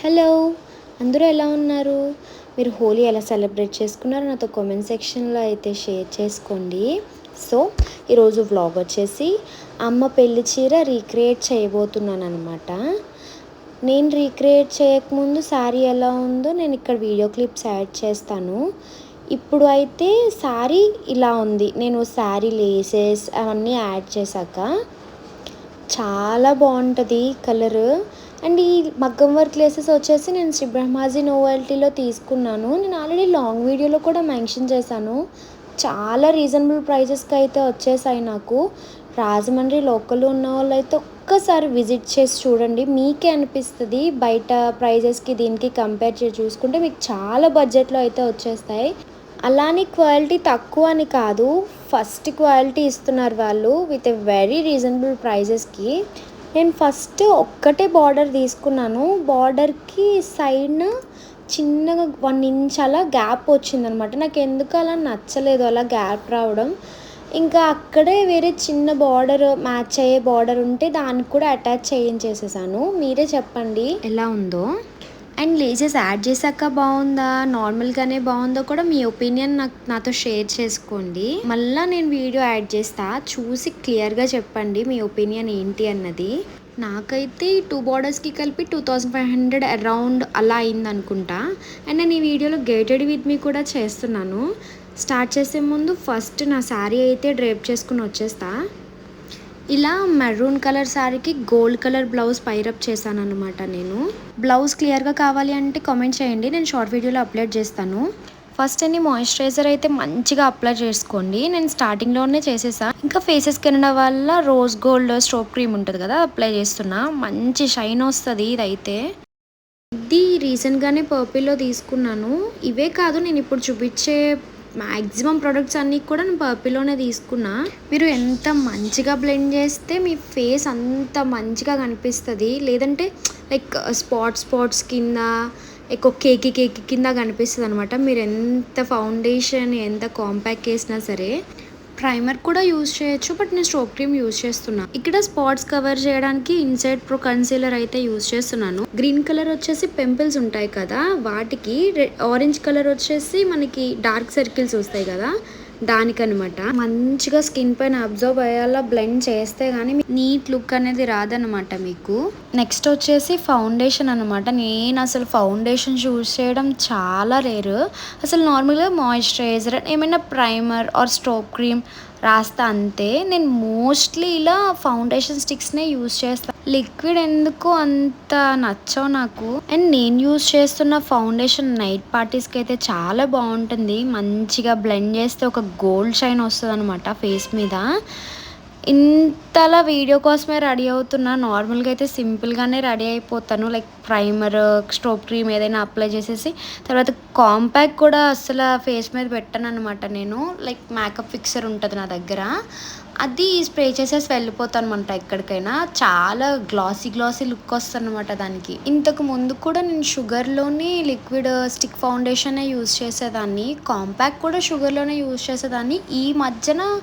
Hello అందరూ ఎలా ఉన్నారు? మీరు హోలీ ఎలా సెలబ్రేట్ చేసుకున్నారో నాతో కామెంట్ సెక్షన్లో అయితే షేర్ చేసుకోండి. సో ఈరోజు వ్లాగ్ వచ్చేసి అమ్మ పెళ్ళి చీర రీక్రియేట్ చేయబోతున్నాను అనమాట నేను రీక్రియేట్ చేయకముందు శారీ ఎలా ఉందో నేను ఇక్కడ వీడియో క్లిప్స్ యాడ్ చేస్తాను. ఇప్పుడు అయితే శారీ ఇలా ఉంది. నేను శారీ లేసెస్ అవన్నీ యాడ్ చేశాక చాలా బాగుంటుంది కలరు. అండ్ ఈ మగ్గం వర్క్ లేసెస్ వచ్చేసి నేను శ్రీ బ్రహ్మాజీ నోవాలిటీలో తీసుకున్నాను. నేను ఆల్రెడీ లాంగ్ వీడియోలో కూడా మెన్షన్ చేశాను. చాలా రీజనబుల్ ప్రైజెస్కి అయితే వచ్చేసాయి నాకు. రాజమండ్రి లోకల్ ఉన్న వాళ్ళు అయితే ఒక్కసారి విజిట్ చేసి చూడండి. మీకే అనిపిస్తుంది బయట ప్రైజెస్కి దీనికి కంపేర్ చేసి చూసుకుంటే మీకు చాలా బడ్జెట్లో అయితే వచ్చేస్తాయి. అలానే క్వాలిటీ తక్కువ అని కాదు ఫస్ట్ క్వాలిటీ ఇస్తున్నారు వాళ్ళు విత్ ఎ వెరీ రీజనబుల్ ప్రైజెస్కి నేను ఫస్ట్ ఒక్కటే బార్డర్ తీసుకున్నాను. బార్డర్కి సైడ్న చిన్నగా వన్ ఇంచ్ అలా గ్యాప్ వచ్చిందనమాట. నాకు ఎందుకు అలా నచ్చలేదు అలా గ్యాప్ రావడం. ఇంకా అక్కడే వేరే చిన్న బార్డర్ మ్యాచ్ అయ్యే బార్డర్ ఉంటే దానికి కూడా అటాచ్ చేయించేసేసాను మీరే చెప్పండి. ఎలా ఉందో. అండ్ లేజెస్ యాడ్ చేశాక బాగుందా? నార్మల్గానే బాగుందో కూడా మీ ఒపీనియన్ నాకు నాతో షేర్ చేసుకోండి. మళ్ళీ నేను వీడియో యాడ్ చేస్తా. చూసి క్లియర్గా చెప్పండి మీ ఒపీనియన్ ఏంటి అన్నది. నాకైతే ఈ టూ బార్డర్స్కి కలిపి two thousand five hundred around అలా అయింది అనుకుంటా అండ్ నేను ఈ వీడియోలో గేటెడ్ విత్ మీ కూడా చేస్తున్నాను. స్టార్ట్ చేసే ముందు ఫస్ట్ నా శారీ అయితే డ్రేప్ చేసుకుని వచ్చేస్తా. ఇలా మెరూన్ కలర్ శారీకి gold colour blouse pair up చేశాను అనమాట నేను. బ్లౌజ్ క్లియర్గా కావాలి అంటే కామెంట్ చేయండి నేను షార్ట్ వీడియోలో అప్లోడ్ చేస్తాను. ఫస్ట్ అన్ని మాయిశ్చరైజర్ అయితే మంచిగా అప్లై చేసుకోండి. నేను స్టార్టింగ్లోనే చేసేసా. ఇంకా ఫేసెస్ కినడం వల్ల రోజ్ గోల్డ్ స్టోప్ క్రీమ్ ఉంటుంది కదా అప్లై చేస్తున్నా. మంచి షైన్ వస్తుంది ఇదైతే. ఇది రీసెంట్గానే పర్పిల్లో తీసుకున్నాను. ఇవే కాదు నేను ఇప్పుడు చూపించే మ్యాక్సిమం ప్రొడక్ట్స్ అన్నీ కూడా నేను పర్పిలోనే తీసుకున్నా. మీరు ఎంత మంచిగా బ్లెండ్ చేస్తే మీ ఫేస్ అంత మంచిగా కనిపిస్తుంది. లేదంటే లైక్ స్పాట్ స్పాట్స్ కింద ఎక్కువ కేకి కేకి కింద కనిపిస్తుంది అనమాట మీరు ఎంత ఫౌండేషన్ ఎంత కాంపాక్ట్ చేసినా సరే. ప్రైమర్ కూడా యూజ్ చేయొచ్చు బట్ నేను స్ట్రోక్ క్రీమ్ యూజ్ చేస్తున్నా. ఇక్కడ స్పాట్స్ కవర్ చేయడానికి ఇన్సైడ్ ప్రో కన్సీలర్ అయితే యూజ్ చేస్తున్నాను. గ్రీన్ కలర్ వచ్చేసి పింపుల్స్ ఉంటాయి కదా వాటికి ఆరెంజ్ కలర్ వచ్చేసి మనకి డార్క్ సర్కిల్స్ వస్తాయి కదా దానికనమాట. మంచిగా స్కిన్ పైన అబ్జర్వ్ అయ్యేలా బ్లెండ్ చేస్తే కానీ నీట్ లుక్ అనేది రాదనమాట మీకు. నెక్స్ట్ వచ్చేసి ఫౌండేషన్ అనమాట. నేను అసలు ఫౌండేషన్ చూస్ చేయడం చాలా రేరు. అసలు నార్మల్గా మాయిశ్చరైజర్ ఏమైనా ప్రైమర్ ఆర్ స్ట్రోక్ క్రీమ్ రాస్తా అంతే నేను మోస్ట్లీ ఇలా ఫౌండేషన్ స్టిక్స్నే యూస్ చేస్తాను లిక్విడ్ ఎందుకు అంత నచ్చవు నాకు. అండ్ నేను యూస్ చేస్తున్న ఫౌండేషన్ నైట్ పార్టీస్కి అయితే చాలా బాగుంటుంది. మంచిగా బ్లెండ్ చేస్తే ఒక గోల్డ్ షైన్ వస్తుంది అనమాట ఫేస్ మీద. ఇంతలా వీడియో కోసమే రెడీ అవుతున్నా. నార్మల్గా అయితే సింపుల్గానే రెడీ అయిపోతాను. లైక్ ప్రైమర్ స్ట్రోప్ క్రీమ్ ఏదైనా అప్లై చేసేసి తర్వాత కాంపాక్ట్ కూడా అసలు ఫేస్ మీద పెట్టాను అనమాట నేను. లైక్ మేకప్ ఫిక్సర్ ఉంటుంది నా దగ్గర. అది స్ప్రే చేసేసి వెళ్ళిపోతాను అనమాట ఎక్కడికైనా. చాలా గ్లాసీ గ్లాసీ లుక్ వస్తుంది అనమాట దానికి. ఇంతకు ముందు కూడా నేను షుగర్లోని లిక్విడ్ స్టిక్ ఫౌండేషనే యూజ్ చేసేదాన్ని. కాంపాక్ట్ కూడా షుగర్లోనే యూజ్ చేసేదాన్ని. ఈ మధ్యన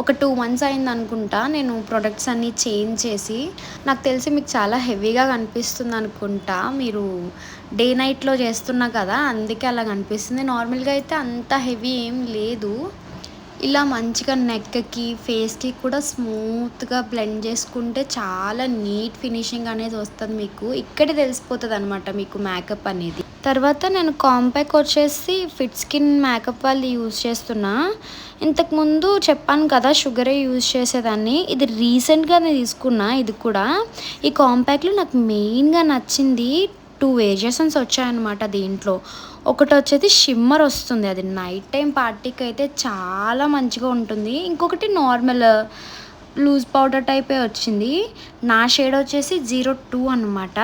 ఒక టూ మంత్స్ అయింది అనుకుంటా నేను ప్రొడక్ట్స్ అన్నీ చేంజ్ చేసి. నాకు తెలిసి మీకు చాలా హెవీగా కనిపిస్తుంది అనుకుంటా. మీరు డే నైట్లో చేస్తున్నా కదా అందుకే అలా కనిపిస్తుంది. నార్మల్గా అయితే అంత హెవీ ఏం లేదు. ఇలా మంచిగా నెక్కి ఫేస్కి కూడా స్మూత్గా బ్లెండ్ చేసుకుంటే చాలా నీట్ ఫినిషింగ్ అనేది వస్తుంది మీకు. ఇక్కడే తెలిసిపోతుంది అనమాట మీకు మేకప్ అనేది. తర్వాత నేను కాంపాక్ వచ్చేసి ఫిట్ స్కిన్ మేకప్ వాళ్ళు యూజ్ చేస్తున్నా. ఇంతకుముందు చెప్పాను కదా షుగరే యూజ్ చేసేదాన్ని. ఇది రీసెంట్గా నేను తీసుకున్నా ఇది కూడా. ఈ కాంపాక్లో నాకు మెయిన్గా నచ్చింది టూ వేరియేషన్స్ వచ్చాయన్నమాట దీంట్లో. ఒకటి వచ్చేసి షిమ్మర్ వస్తుంది అది నైట్ టైం పార్టీకి అయితే చాలా మంచిగా ఉంటుంది. ఇంకొకటి నార్మల్ లూజ్ పౌడర్ టైపే వచ్చింది. నా షేడ్ వచ్చేసి జీరో టూ అనమాట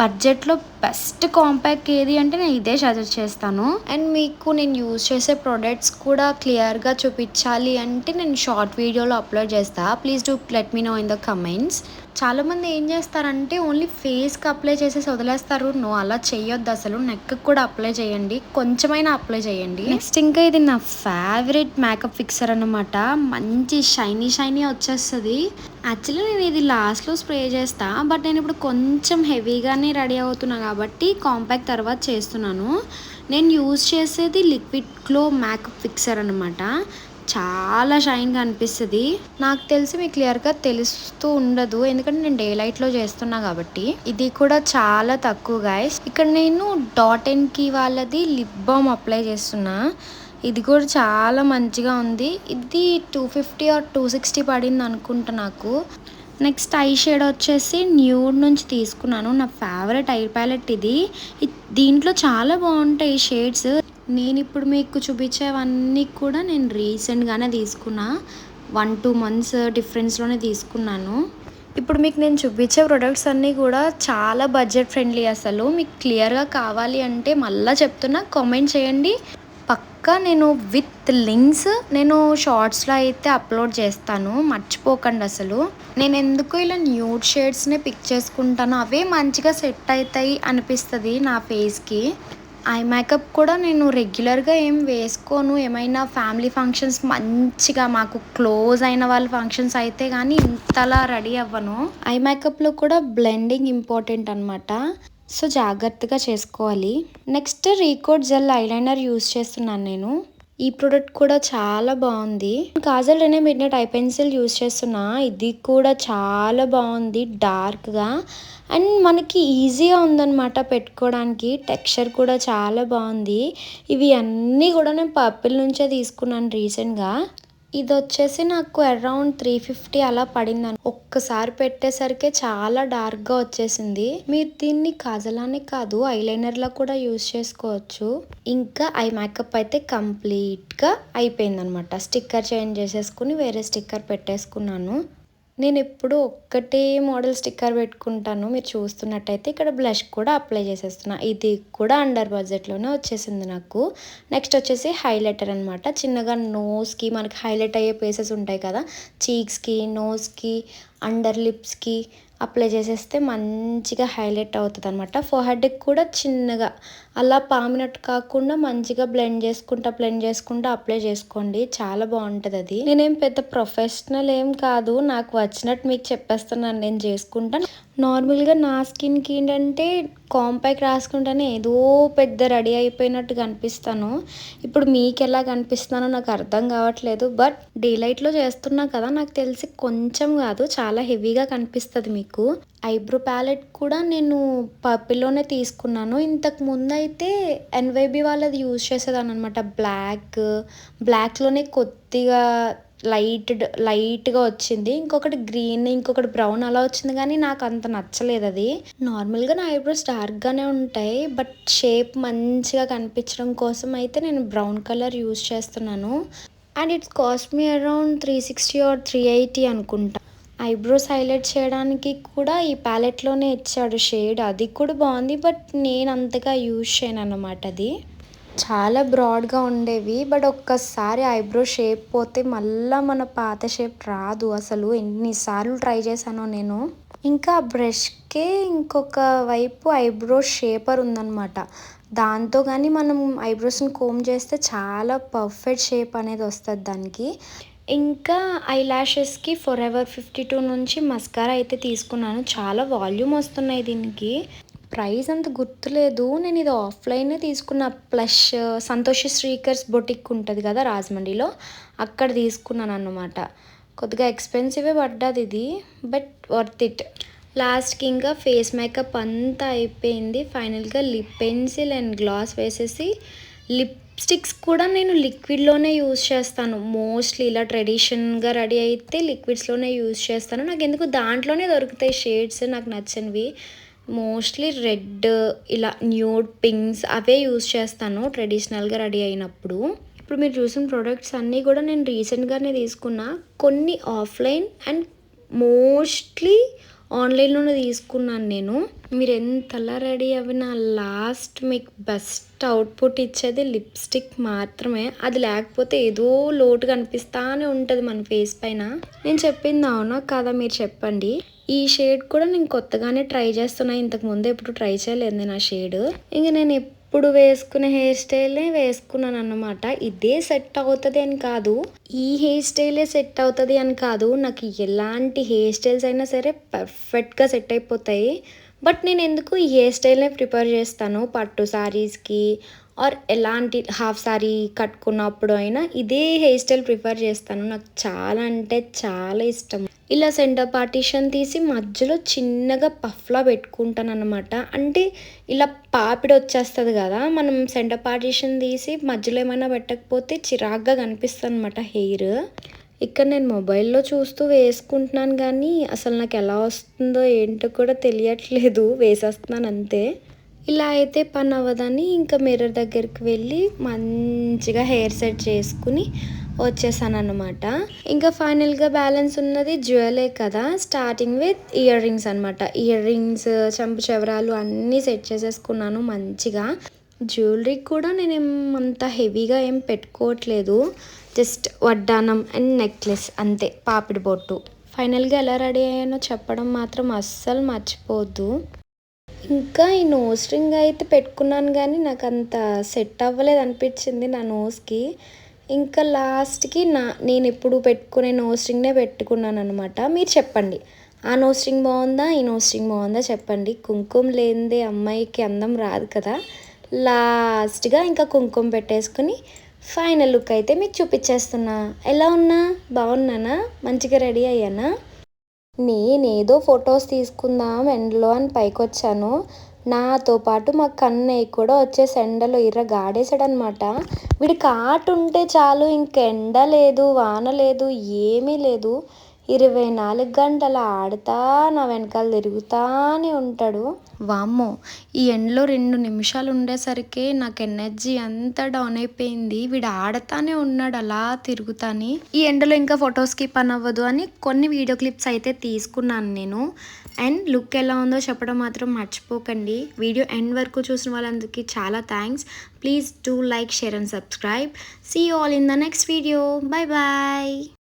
బడ్జెట్లో బెస్ట్ కాంపాక్ట్ ఏది అంటే నేను ఇదే సజెస్ట్ చేస్తాను. అండ్ మీకు నేను యూజ్ చేసే ప్రోడక్ట్స్ కూడా క్లియర్గా చూపించాలి అంటే నేను షార్ట్ వీడియోలో అప్లోడ్ చేస్తా. Please do let me know in the comments. చాలామంది ఏం చేస్తారంటే ఓన్లీ ఫేస్కి అప్లై చేసేసి వదిలేస్తారు. నో అలా చేయొద్దు అసలు. నెక్కి కూడా అప్లై చేయండి. కొంచెమైనా అప్లై చేయండి. నెక్స్ట్ ఇంకా ఇది నా ఫేవరెట్ మేకప్ ఫిక్సర్ అనమాట మంచి షైనీ షైనీ వచ్చేస్తుంది. యాక్చువల్లీ నేను ఇది లాస్ట్లో స్ప్రే చేస్తా. బట్ నేను ఇప్పుడు కొంచెం హెవీగానే రెడీ అవుతున్నా కాబట్టి కాంపాక్ట్ తర్వాత చేస్తున్నాను. నేను యూజ్ చేసేది లిక్విడ్ గ్లో మేకప్ ఫిక్సర్ అనమాట చాలా షైన్గా అనిపిస్తుంది. నాకు తెలిసి మీకు క్లియర్గా తెలుస్తూ ఉండదు. ఎందుకంటే నేను డే లైట్లో చేస్తున్నా కాబట్టి. ఇది కూడా చాలా తక్కువ గాయస్ ఇక్కడ నేను డాట్ ఎన్కి వాళ్ళది లిప్ బామ్ అప్లై చేస్తున్నా. ఇది కూడా చాలా మంచిగా ఉంది. ఇది two fifty or two sixty పడింది అనుకుంటా నాకు. నెక్స్ట్ ఐ షేడ్ వచ్చేసి న్యూడ్ నుంచి తీసుకున్నాను. నా ఫేవరెట్ ఐ ప్యాలెట్ ఇది. దీంట్లో చాలా బాగుంటాయి షేడ్స్ నేను ఇప్పుడు మీకు చూపించేవన్నీ కూడా నేను రీసెంట్గానే తీసుకున్నా. వన్ టూ మంత్స్ డిఫరెన్స్లోనే తీసుకున్నాను. ఇప్పుడు మీకు నేను చూపించే ప్రొడక్ట్స్ అన్నీ కూడా చాలా బడ్జెట్ ఫ్రెండ్లీ అసలు. మీకు క్లియర్గా కావాలి అంటే మళ్ళీ చెప్తున్నా కామెంట్ చేయండి. పక్కా నేను విత్ లింక్స్ నేను షార్ట్స్లో అయితే అప్లోడ్ చేస్తాను. మర్చిపోకండి అసలు. నేను ఎందుకు ఇలా న్యూడ్ షేడ్స్నే పిక్ చేసుకుంటాను అవే మంచిగా సెట్ అవుతాయి అనిపిస్తుంది నా ఫేస్కి. ఐ మేకప్ కూడా నేను రెగ్యులర్గా ఏం వేసుకోను. ఏమైనా ఫ్యామిలీ ఫంక్షన్స్ మంచిగా మాకు క్లోజ్ అయిన వాళ్ళ ఫంక్షన్స్ అయితే కానీ ఇంతలా రెడీ అవ్వను. ఐ మేకప్లో కూడా బ్లెండింగ్ ఇంపార్టెంట్ అనమాట సో జాగ్రత్తగా చేసుకోవాలి. Next recode gel eyeliner use చేస్తున్నాను నేను. ఈ ప్రోడక్ట్ కూడా చాలా బాగుంది. కాజల్ అనే midnight eye pencil use చేస్తున్నా. ఇది కూడా చాలా బాగుంది డార్క్గా అండ్ మనకి ఈజీగా ఉందన్నమాట పెట్టుకోవడానికి టెక్స్చర్ కూడా చాలా బాగుంది. ఇవి అన్నీ కూడా నేను పర్పుల్ నుంచే తీసుకున్నాను రీసెంట్గా ఇది వచ్చేసి నాకు అరౌండ్ త్రీ ఫిఫ్టీ అలా పడింది ఒక్కసారి పెట్టేసరికి చాలా డార్క్గా వచ్చేసింది. మీరు దీన్ని కాజలానే కాదు ఐలైనర్లో కూడా యూజ్ చేసుకోవచ్చు. ఇంకా ఐ మేకప్ అయితే కంప్లీట్గా అయిపోయింది అనమాట స్టిక్కర్ చేంజ్ చేసేసుకుని వేరే స్టిక్కర్ పెట్టేసుకున్నాను. నేను ఎప్పుడు ఒక్కటే మోడల్ స్టిక్కర్ పెట్టుకుంటాను. మీరు చూస్తున్నట్టయితే ఇక్కడ బ్లష్ కూడా అప్లై చేసేస్తున్నా. ఇది కూడా అండర్ బడ్జెట్లోనే వచ్చేసింది నాకు. నెక్స్ట్ వచ్చేసి హైలైటర్ అనమాట చిన్నగా నోస్కి మనకి హైలైట్ అయ్యే ప్లేసెస్ ఉంటాయి కదా. చీక్స్కి నోస్కి అండర్ లిప్స్కి అప్లై చేసేస్తే మంచిగా హైలైట్ అవుతుంది అనమాట ఫోహెడ్కి కూడా చిన్నగా అలా పామినట్టు కాకుండా మంచిగా బ్లెండ్ చేసుకుంటా బ్లెండ్ చేసుకుంటా అప్లై చేసుకోండి. చాలా బాగుంటుంది అది. నేనేం పెద్ద ప్రొఫెషనల్ ఏం కాదు. నాకు వచ్చినట్టు మీకు చెప్పేస్తున్నాను. నేను చేసుకుంటాను. నార్మల్గా నా స్కిన్కి ఏంటంటే కాంపాక్ట్ రాసుకుంటేనే ఏదో పెద్ద రెడీ అయిపోయినట్టు కనిపిస్తాను. ఇప్పుడు మీకు ఎలా కనిపిస్తున్నానో నాకు అర్థం కావట్లేదు. బట్ డే లైట్లో చేస్తున్నా కదా నాకు తెలిసి కొంచెం కాదు చాలా హెవీగా కనిపిస్తుంది మీకు. ఐబ్రో ప్యాలెట్ కూడా నేను పర్పిల్లోనే తీసుకున్నాను. ఇంతకు ముందు అయితే ఎన్వైబి వాళ్ళది యూజ్ చేసేదాన్ని అనమాట బ్లాక్ బ్లాక్లోనే కొద్దిగా లైట్ లైట్గా వచ్చింది. ఇంకొకటి గ్రీన్ ఇంకొకటి బ్రౌన్ అలా వచ్చింది కానీ నాకు అంత నచ్చలేదు అది. నార్మల్గా నా ఐబ్రోస్ డార్క్గానే ఉంటాయి బట్ షేప్ మంచిగా కనిపించడం కోసం అయితే నేను బ్రౌన్ కలర్ యూజ్ చేస్తున్నాను. And it's cost me around three sixty or three eighty అనుకుంటా. ఐబ్రోస్ హైలైట్ చేయడానికి కూడా ఈ ప్యాలెట్లోనే ఇచ్చాడు షేడ్. అది కూడా బాగుంది బట్ నేను అంతగా యూజ్ చేయను అన్నమాట అది. చాలా బ్రాడ్గా ఉండేవి. బట్ ఒక్కసారి ఐబ్రో షేప్ పోతే మళ్ళీ మన పాత షేప్ రాదు అసలు. ఎన్నిసార్లు ట్రై చేశానో నేను. ఇంకా బ్రష్కే ఇంకొక వైపు ఐబ్రో షేపర్ ఉందన్నమాట. దాంతో కానీ మనం ఐబ్రోస్ని కోమ్ చేస్తే చాలా పర్ఫెక్ట్ షేప్ అనేది వస్తుంది దానికి. ఇంకా ఐ ల్యాషెస్కి ఫర్ ఎవర్ ఫిఫ్టీ టూ నుంచి మస్కారా అయితే తీసుకున్నాను. చాలా వాల్యూమ్ వస్తున్నాయి దీనికి. ప్రైస్ అంత గుర్తులేదు. నేను ఇది ఆఫ్లైనే తీసుకున్న. ప్లస్ సంతోష శ్రీకర్స్ బొటిక్ ఉంటుంది కదా రాజమండ్రిలో అక్కడ తీసుకున్నాను అన్నమాట కొద్దిగా ఎక్స్పెన్సివే పడ్డది ఇది బట్ వర్త్ ఇట్. లాస్ట్కి ఇంకా ఫేస్ మేకప్ అంతా అయిపోయింది. ఫైనల్గా లిప్ పెన్సిల్ అండ్ గ్లాస్ వేసేసి లిప్స్టిక్స్ కూడా నేను లిక్విడ్లోనే యూజ్ చేస్తాను. మోస్ట్లీ ఇలా ట్రెడిషన్గా రెడీ అయితే లిక్విడ్స్లోనే యూజ్ చేస్తాను. నాకు ఎందుకు దాంట్లోనే దొరుకుతాయి షేడ్స్ నాకు నచ్చనివి. మోస్ట్లీ రెడ్ ఇలా న్యూడ్ పింక్స్ అవే యూస్ చేస్తాను ట్రెడిషనల్గా రెడీ అయినప్పుడు. ఇప్పుడు మీరు చూసిన ప్రోడక్ట్స్ అన్నీ కూడా నేను రీసెంట్గానే తీసుకున్న. కొన్ని ఆఫ్లైన్ అండ్ మోస్ట్లీ ఆన్లైన్లోనే తీసుకున్నాను నేను. మీరు ఎంతలా రెడీ అవినా లాస్ట్ మీకు బెస్ట్ అవుట్పుట్ ఇచ్చేది లిప్స్టిక్ మాత్రమే. అది లేకపోతే ఏదో లోటు కనిపిస్తానే ఉంటుంది మన ఫేస్ పైన. నేను చెప్పింది అవునా? కదా మీరు చెప్పండి. ఈ షేడ్ కూడా నేను కొత్తగానే ట్రై చేస్తున్నా. ఇంతకు ముందు ఎప్పుడు ట్రై చేయలేదు నేను ఆ షేడ్. ఇంక నేను ఎప్పుడు వేసుకునే హెయిర్ స్టైలే వేసుకున్నాను అన్నమాట. ఇదే సెట్ అవుతుంది అని కాదు. ఈ హెయిర్ స్టైలే సెట్ అవుతుంది అని కాదు. నాకు ఎలాంటి హెయిర్ స్టైల్స్ అయినా సరే పర్ఫెక్ట్గా సెట్ అయిపోతాయి. బట్ నేను ఎందుకు ఈ హెయిర్ స్టైల్నే ప్రిపేర్ చేస్తాను? పట్టు శారీస్కి ఆర్ ఎలాంటి హాఫ్ సారీ కట్టుకున్నప్పుడు అయినా ఇదే హెయిర్ స్టైల్ ప్రిఫర్ చేస్తాను. నాకు చాలా అంటే చాలా ఇష్టం. ఇలా సెంటర్ పార్టీషన్ తీసి మధ్యలో చిన్నగా పఫ్లా పెట్టుకుంటాను అనమాట అంటే ఇలా పాపిడి వచ్చేస్తుంది కదా మనం సెంటర్ పార్టీషన్ తీసి మధ్యలో ఏమైనా పెట్టకపోతే చిరాగ్గా కనిపిస్తుంది అనమాట హెయిర్. ఇక్కడ నేను మొబైల్లో చూస్తూ వేసుకుంటున్నాను కానీ అసలు నాకు ఎలా వస్తుందో ఏంటో కూడా తెలియట్లేదు. వేసేస్తున్నాను అంతే. ఇలా అయితే పని అవ్వదని ఇంకా మిర్రర్ దగ్గరికి వెళ్ళి మంచిగా హెయిర్ సెట్ చేసుకుని వచ్చేసాను అనమాట ఇంకా ఫైనల్గా బ్యాలెన్స్ ఉన్నది జ్యువెలే కదా. స్టార్టింగ్ విత్ ఇయర్ రింగ్స్ అనమాట ఇయర్ రింగ్స్ చంపు చెవరాలు అన్నీ సెట్ చేసేసుకున్నాను మంచిగా. జ్యువెలరీ కూడా నేను అంత హెవీగా ఏం పెట్టుకోవట్లేదు. జస్ట్ వడ్డానం అండ్ నెక్లెస్ అంతే పాపిడి బొట్టు. ఫైనల్గా ఎలా రెడీ అయ్యానో చెప్పడం మాత్రం అస్సలు మర్చిపోద్దు. ఇంకా ఈ నోస్ రింగ్ అయితే పెట్టుకున్నాను కానీ నాకు అంత సెట్ అవ్వలేదు అనిపించింది నా నోస్కి. ఇంకా లాస్ట్కి నా నేను ఎప్పుడు పెట్టుకునే నోస్ రింగ్నే పెట్టుకున్నాను అనమాట మీరు చెప్పండి. ఆ నోస్ రింగ్ బాగుందా? ఈ నోస్ రింగ్ బాగుందా? చెప్పండి. కుంకుమ లేనిదే అమ్మాయికి అందం రాదు కదా. లాస్ట్గా ఇంకా కుంకుమ పెట్టేసుకుని ఫైనల్ లుక్ అయితే మీకు చూపించేస్తున్నా. ఎలా ఉన్నా? బాగున్నానా? మంచిగా రెడీ అయ్యానా? నేనేదో ఫొటోస్ తీసుకుందాం ఎండలో అని పైకి వచ్చాను నాతో పాటు మా కన్నయ్య కూడా వచ్చేసి ఎండలో ఇర్ర గాడేశాడనమాట వీడికి ఆట ఉంటే చాలు ఇంక ఎండ లేదు వాన లేదు ఏమీ లేదు. ఇరవై నాలుగు గంటలు ఆడుతా నా వెనకాల తిరుగుతానే ఉంటాడు. వామ్మో ఈ ఎండ్లో రెండు నిమిషాలు ఉండేసరికి నాకు ఎనర్జీ అంతా డౌన్ అయిపోయింది. వీడు ఆడతానే ఉన్నాడు అలా తిరుగుతాని. ఈ ఎండలో ఇంకా ఫొటోస్కి పని అవ్వదు అని కొన్ని వీడియో క్లిప్స్ అయితే తీసుకున్నాను నేను. అండ్ లుక్ ఎలా ఉందో చెప్పడం మాత్రం మర్చిపోకండి. వీడియో ఎండ్ వరకు చూసిన వాళ్ళందరికీ చాలా thanks. Please do like share and subscribe. See all in the next video bye bye